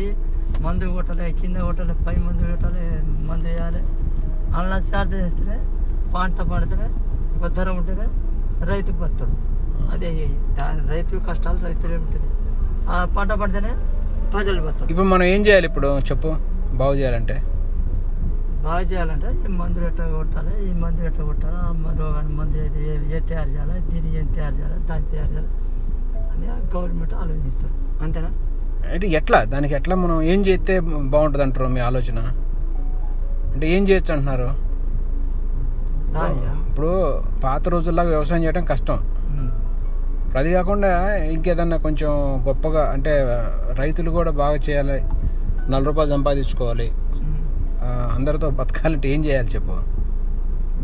ఇది మందు కొట్టాలి కింద కొట్టాలి పై మందు కొట్టాలి మందు వేయాలి అలా శ్రద్ధ చేస్తే పంట పండితే ఒక ధర ఉంటేనే రైతుకు బతాడు అదే దాని రైతు కష్టాలు రైతులే ఉంటుంది ఆ పంట పండితేనే ప్రజలు బతాడు ఇప్పుడు మనం ఏం చేయాలి ఇప్పుడు చెప్పు బాగు చేయాలంటే బాగా చేయాలంటే ఈ మందులు ఎట్లా కొట్టాలి ఈ మందులు ఎట్లా కొట్టాలి ఆ రోగాన్ని మందు ఏది తయారు చేయాలి దీన్ని ఏం తయారు చేయాలి దాన్ని తయారు చేయాలి అని గవర్నమెంట్ ఆలోచిస్తారు అంతేనా అంటే ఎట్లా? దానికి ఎట్లా మనం ఏం చేస్తే బాగుంటుంది అంటారు మీ ఆలోచన? అంటే ఏం చేయొచ్చు అంటున్నారు? ఇప్పుడు పాత రోజుల్లాగా వ్యవసాయం చేయడం కష్టం. అది కాకుండా ఇంకేదన్నా కొంచెం గొప్పగా అంటే రైతులు కూడా బాగా చేయాలి. నలభై రూపాయలు సంపాదించుకోవాలి. అందరితో బతకాలంటే ఏం చేయాలి చెప్పు?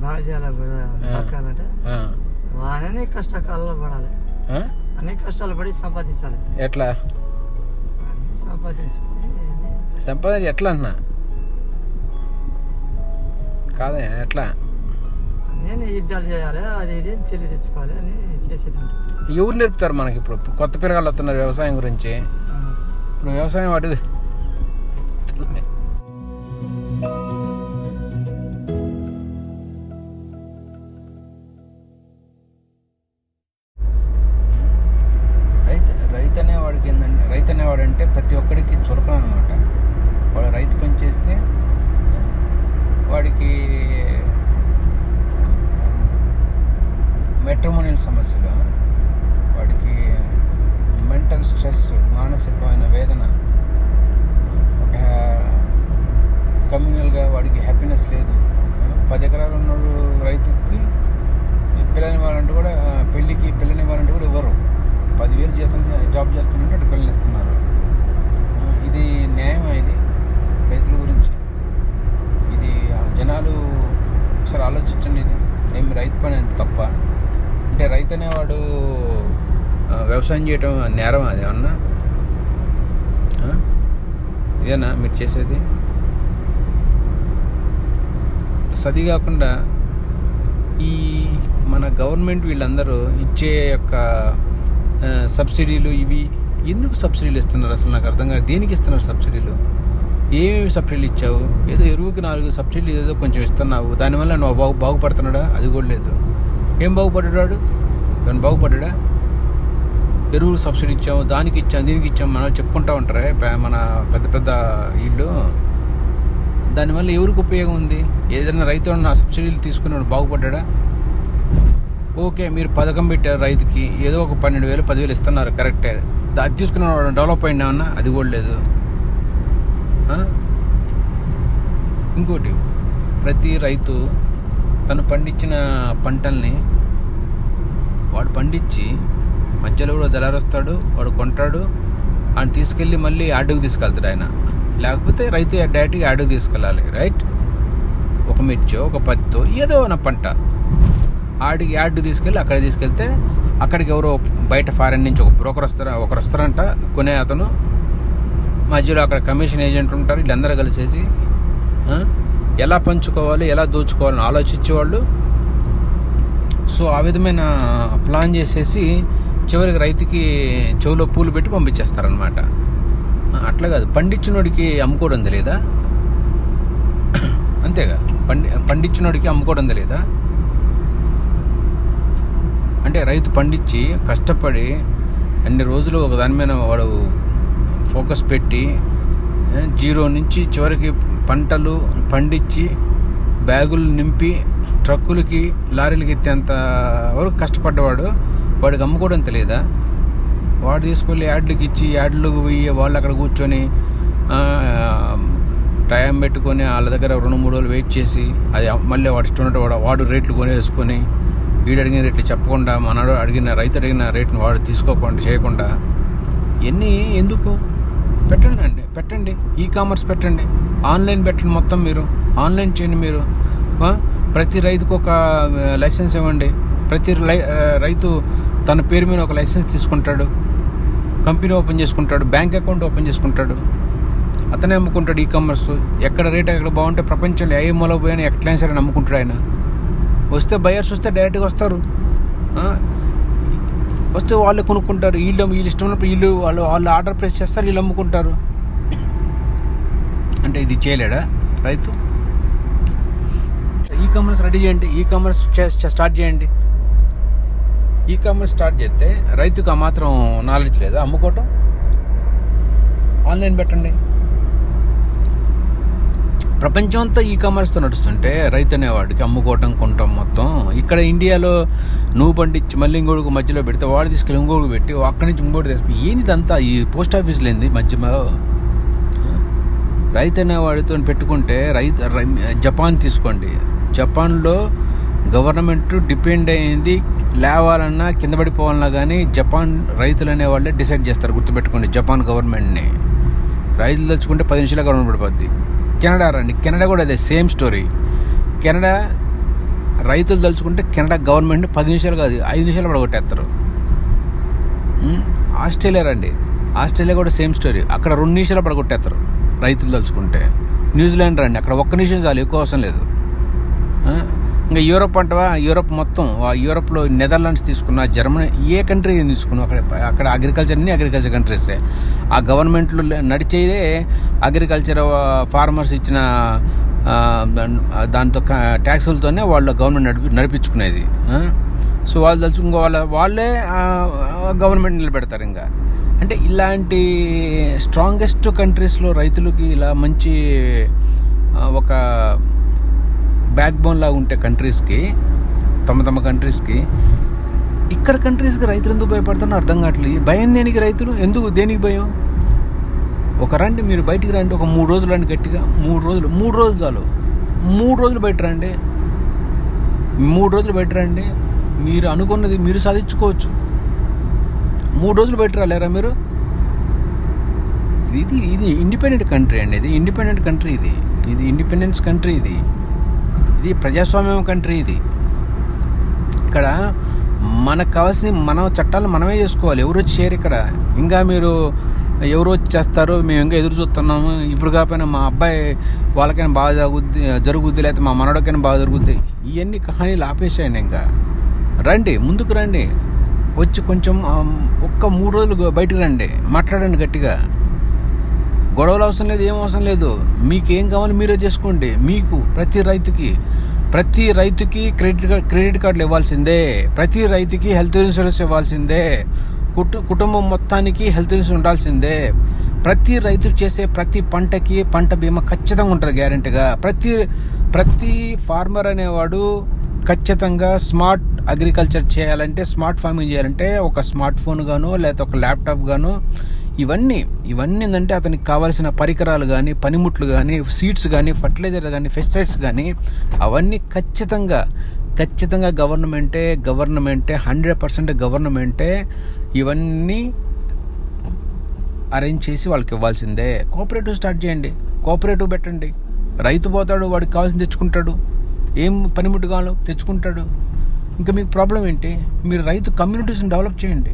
బాగా చేయాలి బతకాలంటే. కష్టకాలంలో పడాలి? అన్ని కష్టాలు పడి సంపాదించాలి. ఎట్లా? సంపాదించుకుని? సంపాదన ఎట్లా అన్నా కాదే ఎట్లా నేను యుద్ధాలు చేయాలి అది ఇది తెలివి తెచ్చుకోవాలి అని చేసేది. ఎవరు నేర్పుతారు మనకి ఇప్పుడు కొత్త పిల్లగాళ్ళు వస్తున్నారు వ్యవసాయం గురించి ఇప్పుడు వ్యవసాయం అడుగు అంటే ప్రతి ఒక్కడికి చులకన అనమాట వాడు రైతు పని చేస్తే వాడికి మెట్రమోనియల్ సమస్యలు వాడికి మెంటల్ స్ట్రెస్ మానసికమైన వేదన ఒక కమ్యూనల్గా వాడికి హ్యాపీనెస్ లేదు. పది ఎకరాలు ఉన్నాడు రైతుకి పిల్లనివ్వాలంటే వాళ్ళంటే కూడా పెళ్ళికి పిల్లనివ్వాలంటే కూడా ఇవ్వరు. పదివేలు జీతం జాబ్ చేస్తున్నట్టు అటు పిల్లలు ఇస్తున్నారు. ఇది న్యాయమా ఇది రైతుల గురించి ఇది జనాలు ఒకసారి ఆలోచించండి ఇది. ఏమి రైతు పని అంటే తప్ప. అంటే రైతు అనేవాడు వ్యవసాయం చేయటం నేరం అది ఏమన్నా? ఇదేనా మీరు చేసేది? సది కాకుండా ఈ మన గవర్నమెంట్ వీళ్ళందరూ ఇచ్చే యొక్క సబ్సిడీలు ఇవి ఎందుకు సబ్సిడీలు ఇస్తున్నారు అసలు నాకు అర్థం కాదు. దేనికి ఇస్తున్నారు సబ్సిడీలు? ఏమేమి సబ్సిడీలు ఇచ్చావు? ఏదో ఎరువుకి నాలుగు సబ్సిడీలు ఏదో కొంచెం ఇస్తున్నావు. దానివల్ల నువ్వు బాగు బాగుపడుతున్నాడా? అది కూడా లేదు. ఏం బాగుపడ్డాడు ఏమైనా బాగుపడ్డా ఎరువులు సబ్సిడీ ఇచ్చాము దానికి ఇచ్చాము దీనికి ఇచ్చాము మనం చెప్పుకుంటా ఉంటారే? మన పెద్ద పెద్ద వీళ్ళు దానివల్ల ఎవరికి ఉపయోగం ఉంది? ఏదైనా రైతు నా సబ్సిడీలు తీసుకున్నాడు బాగుపడ్డా ఓకే మీరు పథకం పెట్టారు రైతుకి ఏదో ఒక పన్నెండు వేలు పదివేలు ఇస్తున్నారు కరెక్టే అది తీసుకున్న డెవలప్ అయినా ఏమన్నా? అది కూడా లేదు. ఇంకోటి ప్రతి రైతు తను పండించిన పంటల్ని వాడు పండించి మధ్యలో కూడా దళారు వస్తాడు వాడు కొంటాడు ఆయన తీసుకెళ్ళి మళ్ళీ యార్డుకు తీసుకెళ్తాడు ఆయన. లేకపోతే రైతు డైరెక్ట్గా యార్డుకు తీసుకెళ్ళాలి రైట్ ఒక మిర్చో ఒక పత్తో ఏదో నా పంట. ఆడికి యాడ్ తీసుకెళ్ళి అక్కడ తీసుకెళ్తే అక్కడికి ఎవరో బయట ఫారెన్ నుంచి ఒక బ్రోకర్ వస్తారా ఒకరు వస్తారంట. కొనే అతను. మధ్యలో అక్కడ కమిషన్ ఏజెంట్లు ఉంటారు వీళ్ళందరూ కలిసేసి ఎలా పంచుకోవాలి ఎలా దోచుకోవాలని ఆలోచించేవాళ్ళు. సో ఆ విధమైన ప్లాన్ చేసేసి చివరికి రైతుకి చెవిలో పూలు పెట్టి పంపించేస్తారనమాట అట్లా కాదు. పండించినోడికి అమ్ముకోవడం తెలియదా అంతేగా. పండి పండించినోడికి అమ్ముకోవడం తెలియదా అంటే రైతు పండించి కష్టపడి అన్ని రోజులు ఒక దాని మీద వాడు ఫోకస్ పెట్టి జీరో నుంచి చివరికి పంటలు పండించి బ్యాగులు నింపి ట్రక్కులకి లారీలకి ఎత్తేంత వరకు కష్టపడ్డవాడు వాడికి అమ్ముకోవడం తెలియదా? వాడు తీసుకెళ్ళి యాడ్లకి ఇచ్చి యాడ్లు పోయి వాళ్ళు అక్కడ కూర్చొని టైం పెట్టుకొని వాళ్ళ దగ్గర రెండు మూడు రోజులు వెయిట్ చేసి అది మళ్ళీ వాడు ఇష్టం ఉన్నట్టు వాడు వాడు రేట్లు కొనేసుకొని వీడు అడిగిన రేట్లు చెప్పకుండా మనడు అడిగిన రైతు అడిగిన రేట్ని వాడు తీసుకోకుండా చేయకుండా ఎన్ని ఎందుకు? పెట్టండి అండి పెట్టండి. ఈ కామర్స్ పెట్టండి. ఆన్లైన్ పెట్టండి మొత్తం మీరు. ఆన్లైన్ చేయండి మీరు. ప్రతి రైతుకు ఒక లైసెన్స్ ఇవ్వండి. ప్రతి రైతు తన పేరు మీద ఒక లైసెన్స్ తీసుకుంటాడు. కంపెనీ ఓపెన్ చేసుకుంటాడు. బ్యాంక్ అకౌంట్ ఓపెన్ చేసుకుంటాడు. అతనే అమ్ముకుంటాడు ఈ కామర్స్ ఎక్కడ రేట్ ఎక్కడ బాగుంటే ప్రపంచంలో ఏ మూల పోయినా ఎక్కడైనా సరే నమ్ముకుంటాడు ఆయన. వస్తే బయర్స్ వస్తే డైరెక్ట్గా వస్తారు. వస్తే వాళ్ళు కొనుక్కుంటారు. వీళ్ళు వీళ్ళు ఇష్టం ఉన్నప్పుడు వీళ్ళు వాళ్ళు వాళ్ళు ఆర్డర్ ప్లేస్ చేస్తారు వీళ్ళు అమ్ముకుంటారు. అంటే ఇది చేయలేడా రైతు? ఈ కామర్స్ రెడీ చేయండి ఈ కామర్స్ స్టార్ట్ చేయండి. ఈ కామర్స్ స్టార్ట్ చేస్తే రైతుకు ఆ మాత్రం నాలెడ్జ్ లేదా? అమ్ముకోవటం? ఆన్లైన్ పెట్టండి. ప్రపంచం అంతా ఈ కామర్స్తో నడుస్తుంటే రైతు అనేవాడికి అమ్ముకోవటం కొంటాం మొత్తం ఇక్కడ ఇండియాలో నువ్వు పండించి మళ్ళీ ఇంకోడుకు మధ్యలో పెడితే వాడు తీసుకెళ్ళి ఇంకోడుకు పెట్టి అక్కడి నుంచి ఇంకోటి తీసుకుని ఏంది ఇదంతా? ఈ పోస్ట్ ఆఫీస్లో ఏంది మధ్యలో రైతు అనేవాడితో పెట్టుకుంటే రైతు రై- జపాన్ తీసుకోండి. జపాన్లో గవర్నమెంట్ డిపెండ్ అయింది లేవాలన్నా కింద పడిపోవాలన్నా కానీ జపాన్ రైతులు అనే వాళ్ళే డిసైడ్ చేస్తారు గుర్తుపెట్టుకోండి జపాన్ గవర్నమెంట్ని. రైతులు తెచ్చుకుంటే పది నిమిషాల గవర్నమెంట్ పడిపోద్ది. కెనడా రండి. కెనడా కూడా అదే సేమ్ స్టోరీ. కెనడా రైతులు తలుచుకుంటే కెనడా గవర్నమెంట్ పది నిమిషాలు కాదు ఐదు నిమిషాలు పడగొట్టేస్తారు. ఆస్ట్రేలియా రండి. ఆస్ట్రేలియా కూడా సేమ్ స్టోరీ. అక్కడ రెండు నిమిషాలు పడగొట్టేస్తారు రైతులు తలుచుకుంటే. న్యూజిలాండ్ రండి. అక్కడ ఒక్క నిమిషం చాలు ఎక్కువ అవసరం లేదు. ఇంకా యూరోప్ అంటవా? యూరోప్ మొత్తం యూరప్లో యూరోప్లో నెదర్లాండ్స్ తీసుకున్న జర్మనీ ఏ కంట్రీ తీసుకున్నా అక్కడ అక్కడ అగ్రికల్చర్ అన్ని అగ్రికల్చర్ కంట్రీసే ఆ గవర్నమెంట్లు నడిచేదే అగ్రికల్చర్ ఫార్మర్స్ ఇచ్చిన దాంతో ట్యాక్సులతోనే వాళ్ళు గవర్నమెంట్ నడిపి నడిపించుకునేది. సో వాళ్ళు ఇంకో వాళ్ళ వాళ్ళే గవర్నమెంట్ నిలబెడతారు ఇంకా. అంటే ఇలాంటి స్ట్రాంగెస్ట్ కంట్రీస్లో రైతులకి ఇలా మంచి ఒక బ్యాక్ బోన్ లాగా ఉంటే కంట్రీస్కి తమ తమ కంట్రీస్కి ఇక్కడ కంట్రీస్కి రైతులు ఎందుకు భయపడుతున్నా అర్థం కావట్లేదు. భయం దేనికి రైతులు? ఎందుకు? దేనికి భయం? ఒక రండి మీరు బయటికి రండి ఒక మూడు రోజులు రండి గట్టిగా. మూడు రోజులు మూడు రోజులు చాలు. మూడు రోజులు బయట రండి. మూడు రోజులు బయట రండి. మీరు అనుకున్నది మీరు సాధించుకోవచ్చు. మూడు రోజులు బయట రాలేరా మీరు? ఇది ఇది ఇండిపెండెంట్ కంట్రీ అండి. ఇది ఇండిపెండెంట్ కంట్రీ ఇది. ఇది ఇండిపెండెన్స్ కంట్రీ ఇది. ఇది ప్రజాస్వామ్యం కంట్రీ ఇది. ఇక్కడ మనకు కావాల్సిన మన చట్టాలు మనమే చేసుకోవాలి. ఎవరు వచ్చి చేయరు ఇక్కడ. ఇంకా మీరు ఎవరు వచ్చి చేస్తారో మేము ఇంకా ఎదురు చూస్తున్నాము. ఇప్పుడు కాకపోయినా మా అబ్బాయి వాళ్ళకైనా బాగా జరుగుద్ది జరుగుద్ది లేకపోతే మా మనవడికైనా బాగా జరుగుద్ది. ఇవన్నీ కహానీలు ఆపేసేయండి ఇంకా. రండి ముందుకు రండి. వచ్చి కొంచెం ఒక్క మూడు రోజులు బయటకు రండి. మాట్లాడండి గట్టిగా. గొడవలు అవసరం లేదు ఏం అవసరం లేదు. మీకు ఏం కావాలో మీరే చేసుకోండి. మీకు ప్రతి రైతుకి ప్రతి రైతుకి క్రెడిట్ కార్డ్ క్రెడిట్ కార్డులు ఇవ్వాల్సిందే. ప్రతి రైతుకి హెల్త్ ఇన్సూరెన్స్ ఇవ్వాల్సిందే. కుటు కుటుంబం మొత్తానికి హెల్త్ ఇన్సూరెన్స్ ఉండాల్సిందే. ప్రతి రైతు చేసే ప్రతి పంటకి పంట బీమా ఖచ్చితంగా ఉంటుంది గ్యారెంటీగా. ప్రతి ప్రతి ఫార్మర్ అనేవాడు ఖచ్చితంగా స్మార్ట్ అగ్రికల్చర్ చేయాలంటే స్మార్ట్ ఫార్మింగ్ చేయాలంటే ఒక స్మార్ట్ ఫోన్ గాను లేకపోతే ఒక ల్యాప్టాప్ గాను ఇవన్నీ ఇవన్నీ ఏంటంటే అతనికి కావాల్సిన పరికరాలు కానీ పనిముట్లు కానీ సీడ్స్ కానీ ఫర్టిలైజర్ కానీ ఫెస్టిసైడ్స్ కానీ అవన్నీ ఖచ్చితంగా ఖచ్చితంగా గవర్నమెంటే గవర్నమెంటే హండ్రెడ్ పర్సెంట్ గవర్నమెంటే ఇవన్నీ అరేంజ్ చేసి వాళ్ళకి ఇవ్వాల్సిందే. కోఆపరేటివ్ స్టార్ట్ చేయండి. కోఆపరేటివ్ పెట్టండి. రైతు పోతాడు వాడికి కావాల్సింది తెచ్చుకుంటాడు. ఏం పనిముట్టు కావాలో తెచ్చుకుంటాడు. ఇంకా మీకు ప్రాబ్లం ఏంటి? మీరు రైతు కమ్యూనిటీస్ని డెవలప్ చేయండి.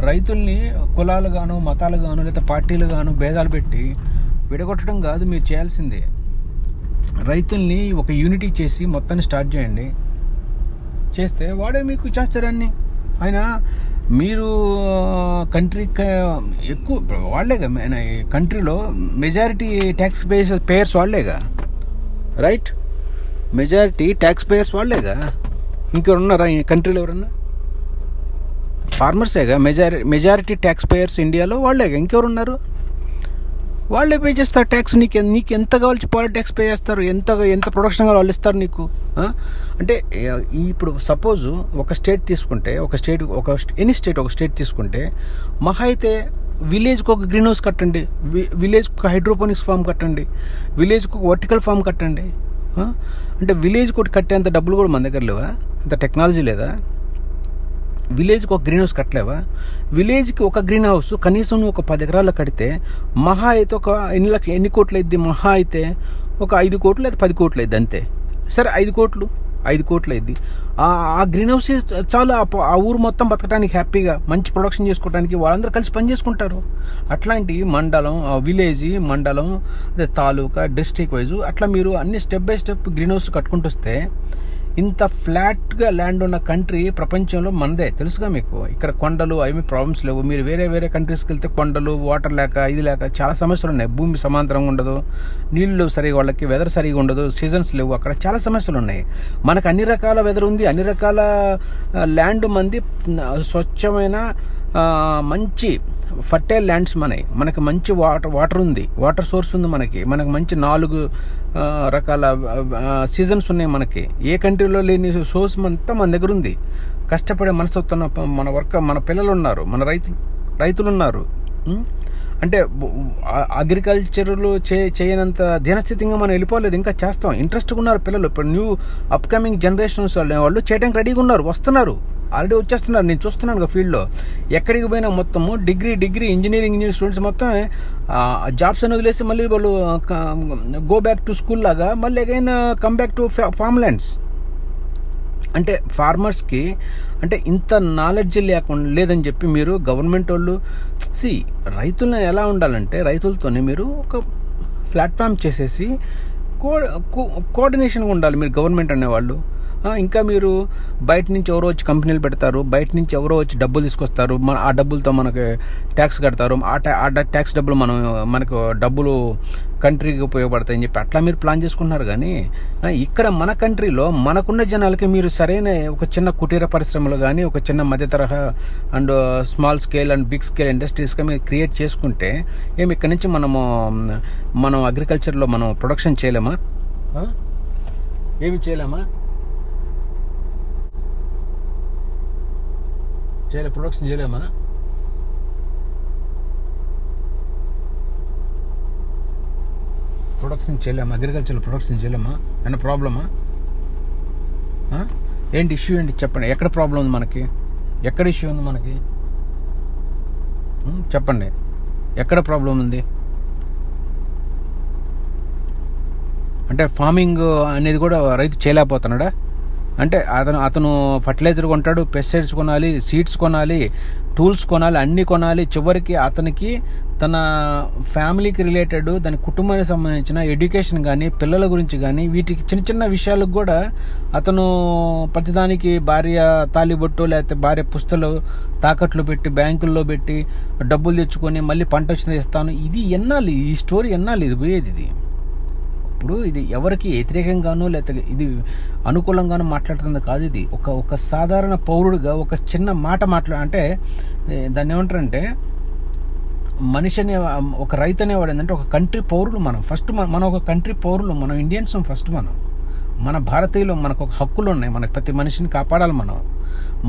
రైతుల్ని కులాలు గాను మతాలు గాను లేదా పార్టీలు గాను భేదాలు పెట్టి విడగొట్టడం కాదు మీరు చేయాల్సిందే. రైతుల్ని ఒక యూనిటీ చేసి మొత్తాన్ని స్టార్ట్ చేయండి. చేస్తే వాడే మీకు చేస్తారని ఆయన మీరు కంట్రీ ఎక్కువ వాళ్ళేగా ఈ కంట్రీలో మెజారిటీ ట్యాక్స్ పేస్ పేయర్స్ వాళ్ళేగా. రైట్? మెజారిటీ ట్యాక్స్ పేయర్స్ వాళ్ళేగా. ఇంకెవరున్నారా ఈ కంట్రీలో ఎవరన్నా? ఫార్మర్సేగా? మెజారి మెజారిటీ ట్యాక్స్ పేయర్స్ ఇండియాలో వాళ్ళేగా? ఇంకెవరు ఉన్నారు వాళ్ళే పే చేస్తారు ట్యాక్స్. నీకు నీకు ఎంత కావాల్సి చెప్పాలి ట్యాక్స్ పే చేస్తారు. ఎంత ఎంత ప్రొడక్షన్ కావాలి వాళ్ళు ఇస్తారు నీకు. అంటే ఇప్పుడు సపోజ్ ఒక స్టేట్ తీసుకుంటే ఒక స్టేట్ ఒక ఎనీ స్టేట్ ఒక స్టేట్ తీసుకుంటే మహా అయితే విలేజ్కి ఒక గ్రీన్ హౌస్ కట్టండి. వి- విలేజ్కి ఒక హైడ్రోపోనిక్స్ ఫామ్ కట్టండి. విలేజ్కి ఒక వర్టికల్ ఫామ్ కట్టండి. అంటే విలేజ్కి ఒకటి కట్టేంత డబ్బులు కూడా మన దగ్గర లేవా? అంత టెక్నాలజీ లేదా? విలేజ్కి ఒక గ్రీన్ హౌస్ కట్టలేవా? విలేజ్కి ఒక గ్రీన్ హౌస్ కనీసం నువ్వు ఒక పది ఎకరాలు కడితే మహా అయితే ఒక ఎన్ని లక్ష ఎన్ని కోట్లు అయింది మహా అయితే ఒక ఐదు కోట్లు లేదా పది కోట్లు అయింది అంతే. సరే ఐదు కోట్లు ఐదు కోట్లు అయింది ఆ గ్రీన్ హౌస్ చాలా ఆ ఊరు మొత్తం బతకడానికి హ్యాపీగా మంచి ప్రొడక్షన్ చేసుకోవడానికి వాళ్ళందరూ కలిసి పని చేసుకుంటారు. అట్లాంటి మండలం ఆ విలేజ్ మండలం అదే తాలూకా డిస్ట్రిక్ట్ వైజ్ అట్లా మీరు అన్ని step by step green house కట్టుకుంటూ వస్తే ఇంత ఫ్లాట్గా ల్యాండ్ ఉన్న కంట్రీ ప్రపంచంలో మనదే తెలుసుగా మీకు? ఇక్కడ కొండలు అవి ప్రాబ్లమ్స్ లేవు. మీరు వేరే వేరే కంట్రీస్కి వెళ్తే కొండలు వాటర్ లేక ఇది లేక చాలా సమస్యలు ఉన్నాయి. భూమి సమాంతరంగా ఉండదు. నీళ్ళు సరిగా వాళ్ళకి వెదర్ సరిగా ఉండదు. సీజన్స్ లేవు. అక్కడ చాలా సమస్యలు ఉన్నాయి. మనకు అన్ని రకాల వెదర్ ఉంది. అన్ని రకాల ల్యాండ్ మంది స్వచ్ఛమైన మంచి ఫర్టైల్ ల్యాండ్స్ మనవి మనకి మంచి వాటర్ వాటర్ ఉంది. వాటర్ సోర్స్ ఉంది మనకి. మనకి మంచి నాలుగు రకాల సీజన్స్ ఉన్నాయి మనకి. ఏ కంట్రీలో లేని సోర్స్ అంతా మన దగ్గర ఉంది. కష్టపడే మనసుతో మన వర్క్ మన పిల్లలు ఉన్నారు. మన రైతు రైతులు ఉన్నారు. అంటే అగ్రికల్చర్లు చే చేయనంత దీనస్థితిగా మనం వెళ్ళిపోలేదు ఇంకా చేస్తాం. ఇంట్రెస్ట్గా ఉన్నారు పిల్లలు. ఇప్పుడు న్యూ అప్కమింగ్ జనరేషన్స్ వాళ్ళు వాళ్ళు చేయడానికి రెడీగా ఉన్నారు వస్తున్నారు. ఆల్రెడీ వచ్చేస్తున్నారు. నేను చూస్తున్నాను కదా ఫీల్డ్లో. ఎక్కడికి పోయినా మొత్తము degree degree engineering engineering students మొత్తం జాబ్స్ అని వదిలేసి మళ్ళీ వాళ్ళు గో బ్యాక్ టు స్కూల్ లాగా మళ్ళీ again come back to farm lands అంటే ఫార్మర్స్కి అంటే ఇంత నాలెడ్జ్ లేకుండా లేదని చెప్పి మీరు గవర్నమెంట్ వాళ్ళు సి రైతులను ఎలా ఉండాలంటే రైతులతోనే మీరు ఒక ప్లాట్ఫామ్ చేసేసి కో కోఆర్డినేషన్గా ఉండాలి మీరు గవర్నమెంట్ అనేవాళ్ళు ఇంకా మీరు బయట నుంచి ఎవరో వచ్చి కంపెనీలు పెడతారు బయట నుంచి ఎవరో వచ్చి డబ్బులు తీసుకొస్తారు మన ఆ డబ్బులతో మనకి ట్యాక్స్ కడతారు ఆ ట్యాక్స్ డబ్బులు మనం మనకు డబ్బులు కంట్రీకి ఉపయోగపడతాయని చెప్పి అట్లా మీరు ప్లాన్ చేసుకుంటున్నారు కానీ ఇక్కడ మన కంట్రీలో మనకున్న జనాలకి మీరు సరైన ఒక చిన్న కుటీర పరిశ్రమలు కానీ ఒక చిన్న మధ్య తరహా and small scale and big scale ఇండస్ట్రీస్గా మీరు క్రియేట్ చేసుకుంటే ఏమి ఇక్కడ నుంచి మనము మనం అగ్రికల్చర్లో మనం ప్రొడక్షన్ చేయలేమా? ఏమి చేయలేమా? చేయలే ప్రొడక్షన్ చేయలేమా ప్రొడక్షన్ చేయలేమా అగ్రికల్చర్ ప్రొడక్షన్ చేయలేమా అన్న ప్రాబ్లమా ఏంటి ఇష్యూ ఏంటి చెప్పండి. ఎక్కడ ప్రాబ్లం ఉంది మనకి? ఎక్కడ ఇష్యూ ఉంది మనకి? చెప్పండి. ఎక్కడ ప్రాబ్లం ఉంది? అంటే ఫార్మింగ్ అనేది కూడా రైతు చేయలేకపోతున్నాడా? అంటే అతను అతను ఫర్టిలైజర్ కొంటాడు పెస్టిసైడ్స్ కొనాలి సీడ్స్ కొనాలి టూల్స్ కొనాలి అన్నీ కొనాలి. చివరికి అతనికి తన ఫ్యామిలీకి రిలేటెడ్ దాని కుటుంబానికి సంబంధించిన ఎడ్యుకేషన్ కానీ పిల్లల గురించి కానీ వీటికి చిన్న చిన్న విషయాలకు కూడా అతను ప్రతిదానికి భార్య తాలిబొట్టు లేకపోతే భార్య పుస్తలు తాకట్లు పెట్టి బ్యాంకుల్లో పెట్టి డబ్బులు తెచ్చుకొని మళ్ళీ పంట వచ్చింది ఇస్తాను ఇది ఎన్నాలి ఈ స్టోరీ ఎన్నాలి ఇది పోయేది ఇది? ఇప్పుడు ఇది ఎవరికి వ్యతిరేకంగానో లేకపోతే ఇది అనుకూలంగానో మాట్లాడుతుంది కాదు ఇది. ఒక ఒక సాధారణ పౌరుడిగా ఒక చిన్న మాట మాట్లా అంటే దాన్ని ఏమంటారంటే మనిషి అనే ఒక రైతు అనేవాడు ఏంటంటే ఒక కంట్రీ పౌరులు మనం. ఫస్ట్ మనం మనం ఒక కంట్రీ పౌరులు మనం ఇండియన్స్ ఫస్ట్ మనం. మన భారతీయులు మనకు ఒక హక్కులు ఉన్నాయి. మనకు ప్రతి మనిషిని కాపాడాలి మనం.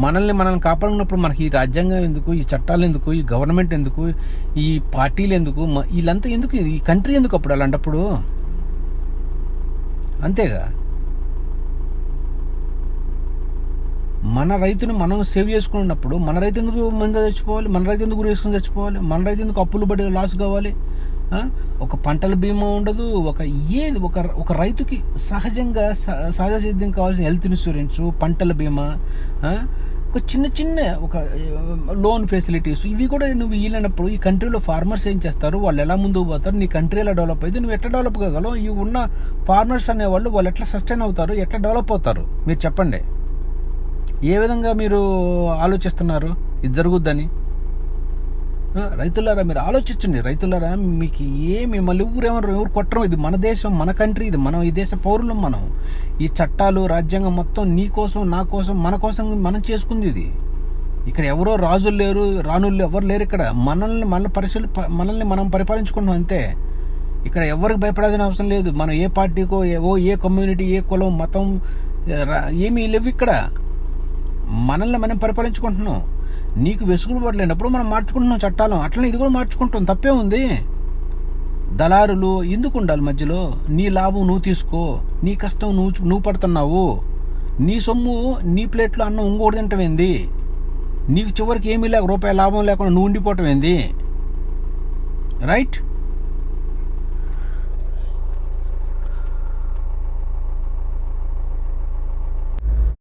మనల్ని మనం కాపాడుకున్నప్పుడు మనకి ఈ రాజ్యాంగం ఎందుకు ఈ చట్టాలు ఎందుకు ఈ గవర్నమెంట్ ఎందుకు ఈ పార్టీలు ఎందుకు వీళ్ళంతా ఎందుకు ఈ కంట్రీ ఎందుకు అప్పుడు అలాంటప్పుడు? అంతేగా? మన రైతును మనం సేవ్ చేసుకున్నప్పుడు మన రైతు ఎందుకు మంది చచ్చిపోవాలి? మన రైతు ఎందుకు వేసుకుని చచ్చిపోవాలి? మన రైతు ఎందుకు అప్పులు పడి లాస్ కావాలి? ఒక పంటల బీమా ఉండదు. ఒక ఏ ఒక ఒక రైతుకి సహజంగా సహజ సిద్ధం కావాల్సిన హెల్త్ ఇన్సూరెన్స్ పంటల బీమా ఒక చిన్న చిన్న ఒక లోన్ ఫెసిలిటీస్ ఇవి కూడా నువ్వు వీలైనప్పుడు ఈ కంట్రీలో ఫార్మర్స్ ఏం చేస్తారు? వాళ్ళు ఎలా ముందుకు పోతారు? నీ కంట్రీ ఎలా డెవలప్ అయితే నువ్వు ఎట్లా డెవలప్ కాగలవు? ఈ ఉన్న ఫార్మర్స్ అనేవాళ్ళు వాళ్ళు ఎట్లా సస్టైన్ అవుతారు? ఎట్లా డెవలప్ అవుతారు? మీరు చెప్పండి. ఏ విధంగా మీరు ఆలోచిస్తున్నారు? ఇది జరుగుద్దని? రైతులారా మీరు ఆలోచించండి. రైతులారా మీకు ఏమి మళ్ళీ ఊరేమన్నారు ఎవరు కొట్టడం ఇది మన దేశం మన కంట్రీ ఇది మనం ఈ దేశ పౌరులం మనం. ఈ చట్టాలు రాజ్యాంగం మొత్తం నీ కోసం నా కోసం మన కోసం మనం చేసుకుంది ఇది. ఇక్కడ ఎవరో రాజులు లేరు రాణులు ఎవరు లేరు ఇక్కడ. మనల్ని మన పరిశీలి మనల్ని మనం పరిపాలించుకుంటున్నాం అంతే. ఇక్కడ ఎవరికి భయపడాల్సిన అవసరం లేదు. మనం ఏ పార్టీకో ఓ ఏ కమ్యూనిటీ ఏ కులం మతం రా- ఏమీ లేవు ఇక్కడ. మనల్ని మనం పరిపాలించుకుంటున్నాం. నీకు వెసుగులు లేనప్పుడు మనం మార్చుకుంటున్నాం చట్టాలం. అట్లనే ఇది కూడా మార్చుకుంటాం. తప్పే ఉంది. దళారులు ఎందుకు ఉండాలి మధ్యలో? నీ లాభం నువ్వు తీసుకో. నీ కష్టం నువ్వు నువ్వు పడుతున్నావు. నీ సొమ్ము నీ ప్లేట్లో అన్నం ఇంకోటి తింటం ఏంది? నీకు చివరికి ఏమీ లేక రూపాయి లాభం లేకుండా నువ్వు ఉండిపోవటం ఏంది? రైట్?